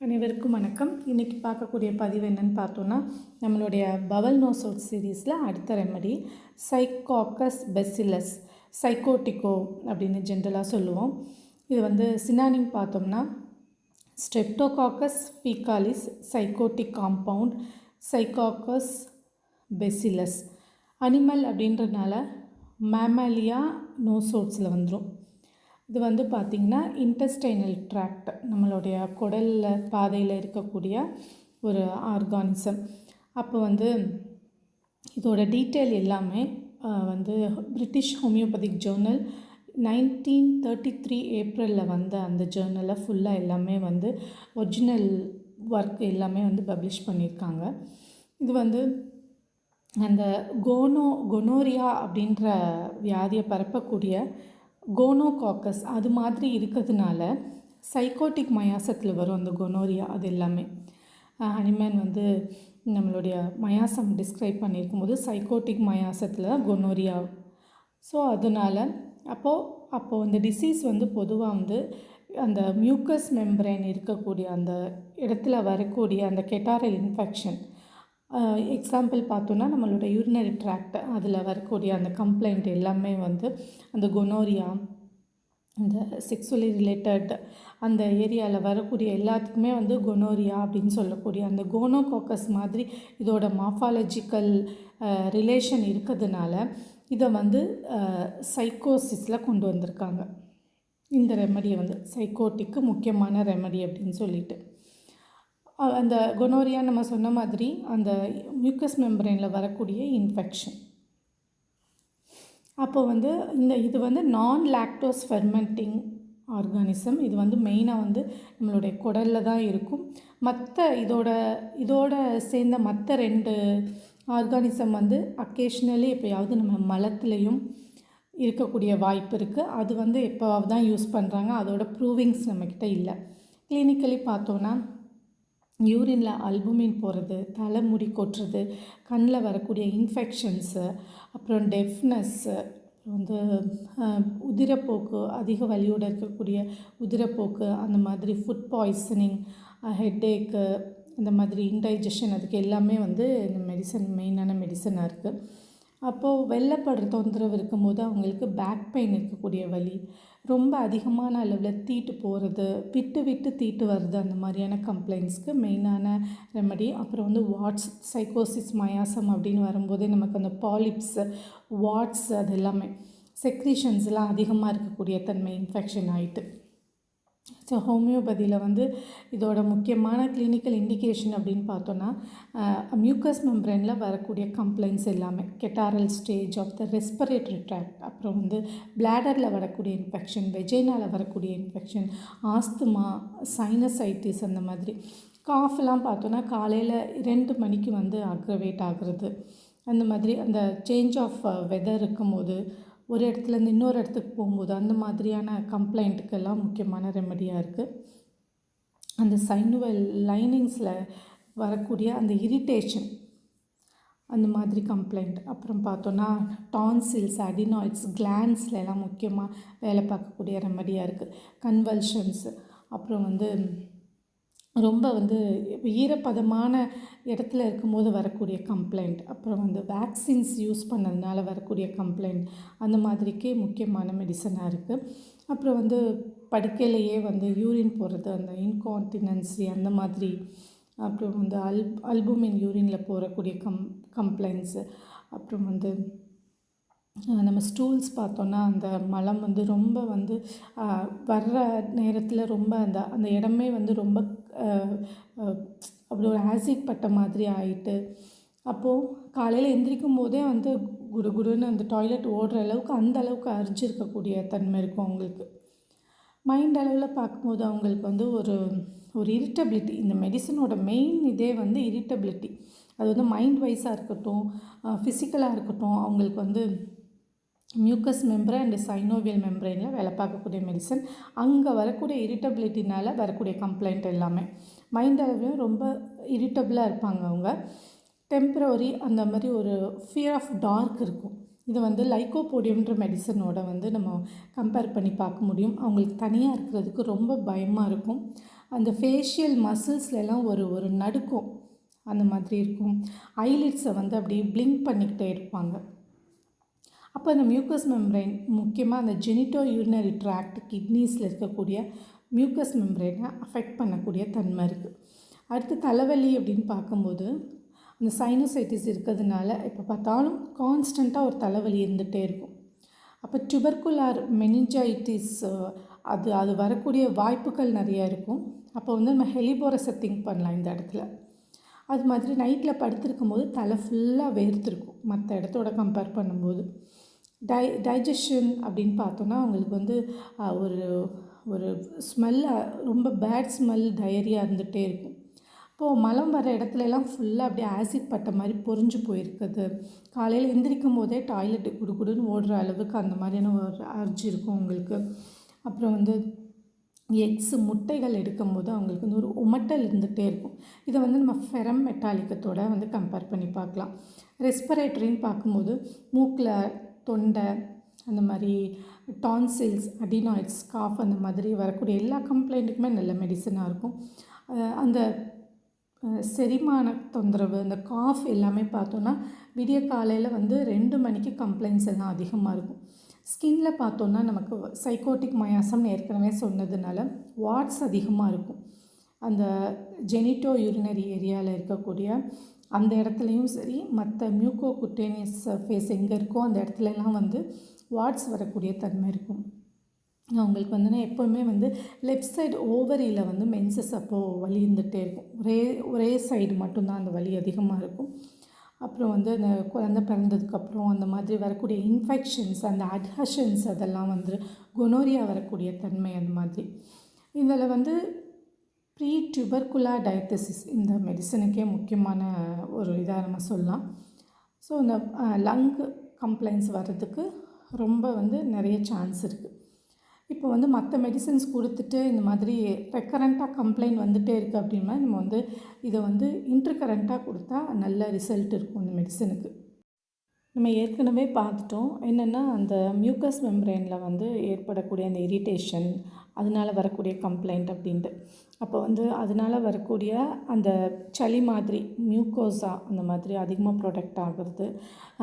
அனைவருக்கும் வணக்கம். இன்றைக்கி பார்க்கக்கூடிய பதிவு என்னென்னு பார்த்தோன்னா நம்மளுடைய பவல் நோசோட் சீரீஸில் அடுத்த ரெமடி சைக்காக்கஸ் பெசிலஸ் சைக்கோட்டிகோ அப்படின்னு ஜென்ரலாக சொல்லுவோம். இது வந்து சினானிம் பார்த்தோம்னா streptococcus faecalis psychotic compound சைக்காக்கஸ் bacillus animal அப்படின்றதுனால மேமாலியா நோசோட்ஸில் வந்துடும் இது வந்து பார்த்திங்கன்னா இன்டெஸ்டைனல் ட்ராக்ட் நம்மளுடைய குடலில் பாதையில் இருக்கக்கூடிய ஒரு ஆர்கானிசம் அப்போ வந்து இதோட டீட்டெயில் எல்லாமே வந்து British homoeopathic journal nineteen thirty three ஏப்ரலில் வந்த அந்த ஜேர்னலில் ஃபுல்லாக எல்லாமே வந்து ஒரிஜினல் ஒர்க் எல்லாமே வந்து பப்ளிஷ் பண்ணியிருக்காங்க. இது வந்து அந்த கோனோ கொனோரியா அப்படின்ற வியாதியை பரப்பக்கூடிய கோனோகாக்கஸ் அது மாதிரி இருக்கிறதுனால சைக்கோட்டிக் மயாசத்தில் வரும் அந்த கொனோரியா அது எல்லாமே. ஹனிமேன் வந்து நம்மளுடைய மயாசம் டிஸ்கிரைப் பண்ணியிருக்கும்போது சைக்கோட்டிக் மயாசத்தில் கொனோரியா ஸோ அதனால் அப்போது அப்போது அந்த டிசீஸ் வந்து பொதுவாக வந்து அந்த மியூக்கஸ் மெம்பரேன் இருக்கக்கூடிய அந்த இடத்துல வரக்கூடிய அந்த கெட்டாரல் இன்ஃபெக்ஷன் எக்ஸாம்பிள் பார்த்தோன்னா நம்மளோட யூரினரி ட்ராக்ட் அதில் வரக்கூடிய அந்த கம்ப்ளைண்ட் எல்லாமே வந்து அந்த கொனோரியா இந்த செக்ஸுவலி ரிலேட்டட் அந்த ஏரியாவில் வரக்கூடிய எல்லாத்துக்குமே வந்து கொனோரியா அப்படின்னு சொல்லக்கூடிய அந்த கோனோகோக்கஸ் மாதிரி இதோட மாஃபாலஜிக்கல் ரிலேஷன் இருக்கிறதுனால இதை வந்து சைக்கோசிஸில் கொண்டு வந்திருக்காங்க. இந்த ரெமடியை வந்து சைக்கோட்டிக்கு முக்கியமான ரெமடி அப்படின்னு சொல்லிட்டு. அந்த கொனோரியா நம்ம சொன்ன மாதிரி அந்த மியூக்கஸ் மெம்பரேனில் வரக்கூடிய இன்ஃபெக்ஷன் அப்போ வந்து இந்த இது வந்து நான் லாக்டோஸ் ஃபெர்மெண்டிங் ஆர்கானிசம் இது வந்து மெயினாக வந்து நம்மளுடைய குடலில் தான் இருக்கும். மற்ற இதோட இதோட சேர்ந்த மற்ற ரெண்டு ஆர்கானிசம் வந்து அக்கேஷ்னலி எப்போயாவது நம்ம மலத்துலேயும் இருக்கக்கூடிய வாய்ப்பு இருக்குது அது வந்து எப்போவாவது தான் யூஸ் பண்ணுறாங்க அதோட ப்ரூவிங்ஸ் நம்மக்கிட்ட இல்லை. கிளினிக்கலி பார்த்தோன்னா யூரினில் அல்புமின் போகிறது தலைமுடி கொட்டுறது கண்ணில் வரக்கூடிய இன்ஃபெக்ஷன்ஸு அப்புறம் டெஃப்னஸ்ஸு வந்து உதிரப்போக்கு அதிக வலியோடு இருக்கக்கூடிய உதிரப்போக்கு அந்த மாதிரி ஃபுட் பாய்சனிங் ஹெட்டேக்கு இந்த மாதிரி இன்டைஜஷன் அதுக்கு எல்லாமே வந்து இந்த மெடிசன் மெயினான மெடிசனாக இருக்குது அப்போது வெள்ளப்படுற தொந்தரவு இருக்கும்போது அவங்களுக்கு பேக் பெயின் இருக்கக்கூடிய வலி ரொம்ப அதிகமான அளவில் தீட்டு போகிறது விட்டு விட்டு தீட்டு வருது அந்த மாதிரியான கம்ப்ளைண்ட்ஸ்க்கு மெயினான ரெமடி அப்புறம் வந்து வாட்ஸ் சைக்கோசிஸ் மயாசம் அப்படின்னு வரும்போதே நமக்கு அந்த பாலிப்ஸ் வாட்ஸ் அது எல்லாமே செக்ரீஷன்ஸ்லாம் அதிகமாக இருக்கக்கூடிய தன்மை இன்ஃபெக்ஷன் ஆகிட்டு ஸோ ஹோமியோபதியில் வந்து இதோட முக்கியமான கிளினிக்கல் இண்டிகேஷன் அப்படின்னு பார்த்தோன்னா மியூக்கஸ் மெம்பரேனில் வரக்கூடிய கம்ப்ளைண்ட்ஸ் எல்லாமே. Catarrhal stage of the respiratory tract அப்புறம் வந்து பிளாடரில் வரக்கூடிய இன்ஃபெக்ஷன் வெஜைனாவில் வரக்கூடிய இன்ஃபெக்ஷன் ஆஸ்துமா சைனசைட்டிஸ் அந்த மாதிரி. காஃப்லாம் பார்த்தோன்னா காலையில் ரெண்டு மணிக்கு வந்து அக்ரவேட் ஆகுறது. அந்த மாதிரி அந்த சேஞ்ச் ஆஃப் வெதர் இருக்கும்போது ஒரு இடத்துலேருந்து இன்னொரு இடத்துக்கு போகும்போது அந்த மாதிரியான கம்ப்ளைண்ட்டுக்கெல்லாம் முக்கியமான ரெமடியாக இருக்குது அந்த சைனுவல் லைனிங்ஸில் வரக்கூடிய அந்த இரிட்டேஷன் அந்த மாதிரி கம்ப்ளைண்ட் அப்புறம் பார்த்தோன்னா டான்சில்ஸ் அடினாய்ட்ஸ் கிளான்ஸில் எல்லாம் முக்கியமாக வேலை பார்க்கக்கூடிய ரெமடியாக இருக்குது கன்வல்ஷன்ஸ் அப்புறம் வந்து ரொம்ப வந்து ஈரப்பதமான இடத்துல இருக்கும்போது வரக்கூடிய கம்ப்ளைண்ட் அப்புறம் வந்து வேக்சின்ஸ் யூஸ் பண்ணதுனால வரக்கூடிய கம்ப்ளைண்ட் அந்த மாதிரிக்கே முக்கியமான மெடிசனாக இருக்குது அப்புறம் வந்து படுக்கையிலேயே வந்து யூரின் போகிறது அந்த இன்கான்டினன்சி அந்த மாதிரி. அப்புறம் வந்து அல் அல்புமின் யூரினில் போகக்கூடிய கம் கம்ப்ளைண்ட்ஸு அப்புறம் வந்து நம்ம ஸ்டூல்ஸ் பார்த்தோன்னா அந்த மலம் வந்து ரொம்ப வந்து வர்ற நேரத்தில் ரொம்ப அந்த அந்த இடமே வந்து ரொம்ப அப்படி ஒரு ஆசிட் பட்ட மாதிரி ஆயிட்டு அப்போது காலையில் எந்திரிக்கும் போதே வந்து குடு குடுன்னு அந்த டாய்லெட் ஓடுற அளவுக்கு அந்த அளவுக்கு அரிஞ்சிருக்கக்கூடிய தன்மை இருக்கும் அவங்களுக்கு. மைண்ட் அளவில் பார்க்கும்போது அவங்களுக்கு வந்து ஒரு ஒரு இரிட்டபிலிட்டி இந்த மெடிசனோட மெயின் இதே வந்து இரிட்டபிலிட்டி அது வந்து மைண்ட் வைஸாக இருக்கட்டும் ஃபிசிக்கலாக இருக்கட்டும் அவங்களுக்கு வந்து மியூக்கஸ் மெம்பரன் அண்ட் சைனோவியல் மெம்பரைனில் வேலை பார்க்கக்கூடிய மெடிசன் அங்கே வரக்கூடிய இரிட்டபிலிட்டினால் வரக்கூடிய கம்ப்ளைண்ட் எல்லாமே. மைண்ட் அளவிலும் ரொம்ப இரிட்டபிளாக இருப்பாங்க அவங்க. டெம்பரவரி அந்த மாதிரி ஒரு ஃபியர் ஆஃப் டார்க் இருக்கும். இது வந்து லைக்கோபோடியம்ன்ற மெடிசனோட வந்து நம்ம கம்பேர் பண்ணி பார்க்க முடியும். அவங்களுக்கு தனியாக இருக்கிறதுக்கு ரொம்ப பயமாக இருக்கும். அந்த ஃபேஷியல் மசில்ஸ்லாம் ஒரு ஒரு நடுக்கம் அந்த மாதிரி இருக்கும். ஐலிட்ஸை வந்து அப்படியே பிளிங்க் பண்ணிக்கிட்டே இருப்பாங்க. அப்போ அந்த மியூக்கஸ் மெம்ரைன் முக்கியமாக அந்த ஜெனிட்டோ யூரினரி ட்ராக்ட் கிட்னிஸில் இருக்கக்கூடிய மியூக்கஸ் மெம்ரைனை அஃபெக்ட் பண்ணக்கூடிய தன்மை இருக்குது அடுத்து தலைவலி அப்படின்னு பார்க்கும்போது அந்த சைனோசைட்டிஸ் இருக்கிறதுனால இப்போ பார்த்தாலும் கான்ஸ்டண்ட்டாக ஒரு தலைவலி இருந்துகிட்டே இருக்கும். அப்போ டுபர்குலார் மெனிஞ்சைட்டிஸ் அது அது வரக்கூடிய வாய்ப்புகள் நிறையா இருக்கும். அப்போ வந்து நம்ம ஹெலிபோரஸை திங்க் பண்ணலாம் இந்த இடத்துல. அது மாதிரி நைட்டில் படுத்திருக்கும் போது தலை ஃபுல்லாக வேர்த்திருக்கும். மற்ற இடத்தோட கம்பேர் பண்ணும்போது. டை டைஜஷன் அப்படின்னு பார்த்தோன்னா அவங்களுக்கு வந்து ஒரு ஒரு ஸ்மெல் ரொம்ப பேட் ஸ்மெல் டயரியா இருந்துகிட்டே இருக்கும். இப்போது மலம் வர இடத்துலலாம் ஃபுல்லாக அப்படியே ஆசிட் பட்ட மாதிரி பொறிஞ்சு போயிருக்குது. காலையில் எந்திரிக்கும் போதே டாய்லெட்டு குடு குடுன்னு ஓடுற அளவுக்கு அந்த மாதிரியான ஒரு அர்ஜி இருக்கும் உங்களுக்கு. அப்புறம் வந்து எக்ஸ் முட்டைகள் எடுக்கும் போது அவங்களுக்கு வந்து ஒரு உமட்டல் இருந்துகிட்டே இருக்கும். இதை வந்து நம்ம ஃபெரம் மெட்டாலிக்கத்தோட வந்து கம்பேர் பண்ணி பார்க்கலாம். ரெஸ்பிரேட்டரின்னு பார்க்கும்போது மூக்கில் தொண்டை அந்த மாதிரி டான்சில்ஸ் அடினாய்ட்ஸ் காஃப் அந்த மாதிரி வரக்கூடிய எல்லா கம்ப்ளைண்ட்டுக்குமே நல்ல மெடிசனாக இருக்கும். அந்த செரிமான தொந்தரவு அந்த காஃப் எல்லாமே பார்த்தோன்னா விடிய காலையில் வந்து ரெண்டு மணிக்கு கம்ப்ளைண்ட்ஸ் எல்லாம் அதிகமாக இருக்கும். ஸ்கின்ல பார்த்தோன்னா நமக்கு சைக்கோட்டிக் மயாசம்னு ஏற்கனவே சொன்னதுனால வாட்ஸ் அதிகமாக இருக்கும். அந்த ஜெனிட்டோ யூரினரி ஏரியாவில் இருக்கக்கூடிய அந்த இடத்துலையும் சரி மற்ற மியூக்கோ குட்டேனியஸ் ஃபேஸ் எங்கே இருக்கோ அந்த இடத்துலலாம் வந்து வாட்ஸ் வரக்கூடிய தன்மை இருக்கும். அவங்களுக்கு வந்துன்னா எப்போவுமே வந்து லெஃப்ட் சைடு ஓவரியில் வந்து மென்சஸ் அப்போது வலி இருந்துகிட்டே இருக்கும். ஒரே ஒரே சைடு மட்டும்தான் அந்த வலி அதிகமாக இருக்கும். அப்புறம் வந்து அந்த குழந்த பிறந்ததுக்கப்புறம் அந்த மாதிரி வரக்கூடிய இன்ஃபெக்ஷன்ஸ் அந்த அட்ஹஷன்ஸ் அதெல்லாம் வந்து கொனோரியா வரக்கூடிய தன்மை அந்த மாதிரி. இதில் வந்து ப்ரீ டியூபர்குலா டயத்தசிஸ் இந்த மெடிசனுக்கே முக்கியமான ஒரு இதாக நம்ம சொல்லலாம். ஸோ இந்த லங் கம்ப்ளைண்ட்ஸ் வர்றதுக்கு ரொம்ப வந்து நிறைய சான்ஸ் இருக்குது இப்போ வந்து மற்ற மெடிசன்ஸ் கொடுத்துட்டு இந்த மாதிரி ரெக்கரண்ட்டாக கம்ப்ளைண்ட் வந்துகிட்டே இருக்குது அப்படின்னா நம்ம வந்து இதை வந்து இன்டர்கரண்ட்டாக கொடுத்தா நல்ல ரிசல்ட் இருக்கும் இந்த மெடிசனுக்கு நம்ம ஏற்கனவே பார்த்துட்டோம். என்னென்னா அந்த மியூக்கஸ் மெம்ப்ரெயினில் வந்து ஏற்படக்கூடிய அந்த இரிட்டேஷன் அதனால் வரக்கூடிய கம்ப்ளைண்ட் அப்படின்ட்டு. அப்போ வந்து அதனால் வரக்கூடிய அந்த சளி மாதிரி மியூக்கோஸா அந்த மாதிரி அதிகமாக ப்ரொடக்ட் ஆகிறது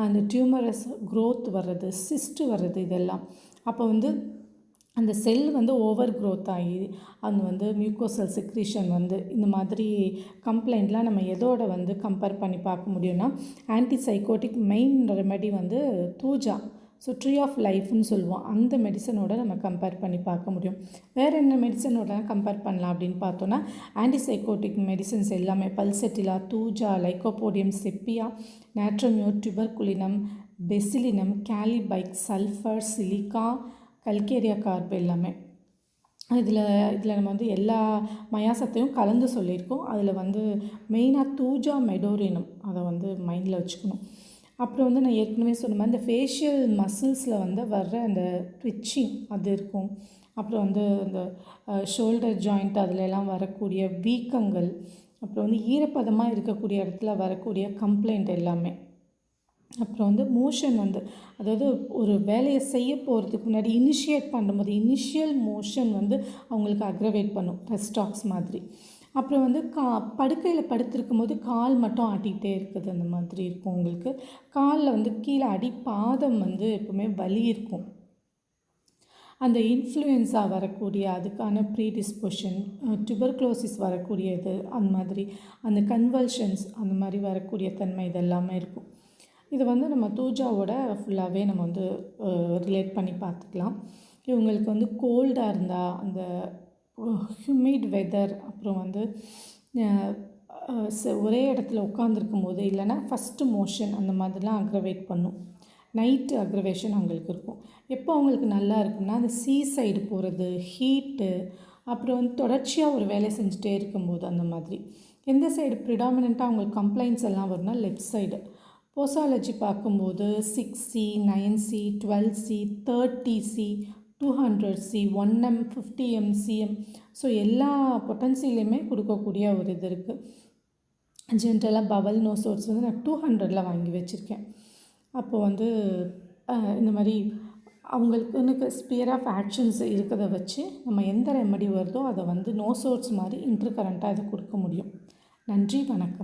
அந்த டியூமரஸ் க்ரோத் வர்றது சிஸ்ட்டு வர்றது இதெல்லாம். அப்போ வந்து அந்த செல் வந்து ஓவர் க்ரோத் ஆகி அது வந்து மியூக்கோசல் செக்ரீஷன் வந்து இந்த மாதிரி கம்ப்ளைண்ட்லாம் நம்ம எதோட வந்து கம்பேர் பண்ணி பார்க்க முடியும்னா ஆன்டிசைக்கோட்டிக் மெயின் ரெமெடி வந்து தூஜா. ஸோ ட்ரீ ஆஃப் லைஃப்னு சொல்லுவோம். அந்த மெடிசனோட நம்ம கம்பேர் பண்ணி பார்க்க முடியும். வேறு என்ன மெடிசனோட கம்பேர் பண்ணலாம் அப்படின்னு பார்த்தோன்னா ஆன்டிசைக்கோட்டிக் மெடிசன்ஸ் எல்லாமே pulsatilla thuja lycopodium sepia நேட்ரமியோ tuberculinum bacillinum கேலிபைக் sulphur silica calcarea carb எல்லாமே. இதில் இதில் நம்ம வந்து எல்லா மயாசத்தையும் கலந்து சொல்லியிருக்கோம். அதில் வந்து மெயினாக தூஜா மெடோரினம் அதை வந்து மைண்டில் வச்சுக்கணும். அப்புறம் வந்து நான் ஏற்கனவே சொன்ன மாதிரி இந்த ஃபேஷியல் மசில்ஸில் வந்து வர்ற அந்த ட்விச்சிங் அது இருக்கும். அப்புறம் வந்து அந்த ஷோல்டர் ஜாயிண்ட் அதிலெல்லாம் வரக்கூடிய வீக்கங்கள் அப்புறம் வந்து ஈரப்பதமாக இருக்கக்கூடிய இடத்துல வரக்கூடிய கம்ப்ளைண்ட் எல்லாமே. அப்புறம் வந்து மோஷன் வந்து அதாவது ஒரு வேலையை செய்ய போகிறதுக்கு முன்னாடி இனிஷியேட் பண்ணும்போது இனிஷியல் மோஷன் வந்து அவங்களுக்கு அக்ரவேட் பண்ணும் ரெஸ்டாக்ஸ் மாதிரி. அப்புறம் வந்து கா படுக்கையில் படுத்திருக்கும் போது கால் மட்டும் ஆட்டிகிட்டே இருக்குது அந்த மாதிரி இருக்கும் உங்களுக்கு. காலில் வந்து கீழே அடி பாதம் வந்து எப்பவுமே வலி இருக்கும். அந்த இன்ஃப்ளூயன்ஸா வரக்கூடிய அதுக்கான ப்ரீடிஸ்போஷன் டியூபர்க்ளோசிஸ் வரக்கூடியது அந்த மாதிரி அந்த கன்வல்ஷன்ஸ் அந்த மாதிரி வரக்கூடிய தன்மை இதெல்லாமே இருக்கும். இது வந்து நம்ம தூஜாவோட ஃபுல்லாகவே நம்ம வந்து ரிலேட் பண்ணி பார்த்துக்கலாம். இவங்களுக்கு வந்து கோல்டாக இருந்தால் அந்த ஹியூமிட் வெதர் அப்புறம் வந்து ஒரே இடத்துல உட்காந்துருக்கும் போது இல்லைன்னா ஃபஸ்ட்டு மோஷன் அந்த மாதிரிலாம் அக்ரவேட் பண்ணும். நைட்டு அக்ரவேஷன் அவங்களுக்கு இருக்கும். எப்போ அவங்களுக்கு நல்லா இருக்குன்னா அந்த சீ சைடு போகிறது ஹீட்டு அப்புறம் வந்து தொடர்ச்சியாக ஒரு வேலை செஞ்சுட்டே இருக்கும்போது அந்த மாதிரி. எந்த சைடு ப்ரிடாமினண்ட்டாக அவங்களுக்கு கம்ப்ளைண்ட்ஸ் எல்லாம் வரும்னா லெஃப்ட் சைடு போசாலஜி பார்க்கும்போது six C nine C twelve C thirty C two hundred C one M fifty M CM so எல்லா பொட்டன்சிலையுமே கொடுக்கக்கூடிய ஒரு இது இருக்குது ஜென்ரலாக பவல் நோ சோர்ஸ் வந்து நான் டூ ஹண்ட்ரடில் வாங்கி வச்சுருக்கேன். அப்போது வந்து இந்த மாதிரி அவங்களுக்குன்னு ஸ்பியர் ஆஃப் ஆக்ஷன்ஸ் இருக்கிறத வச்சு நம்ம எந்த ரெமெடி வருதோ அதை வந்து நோ சோர்ஸ் மாதிரி இன்டர் கரண்ட்டாக இதை கொடுக்க முடியும். நன்றி வணக்கம்.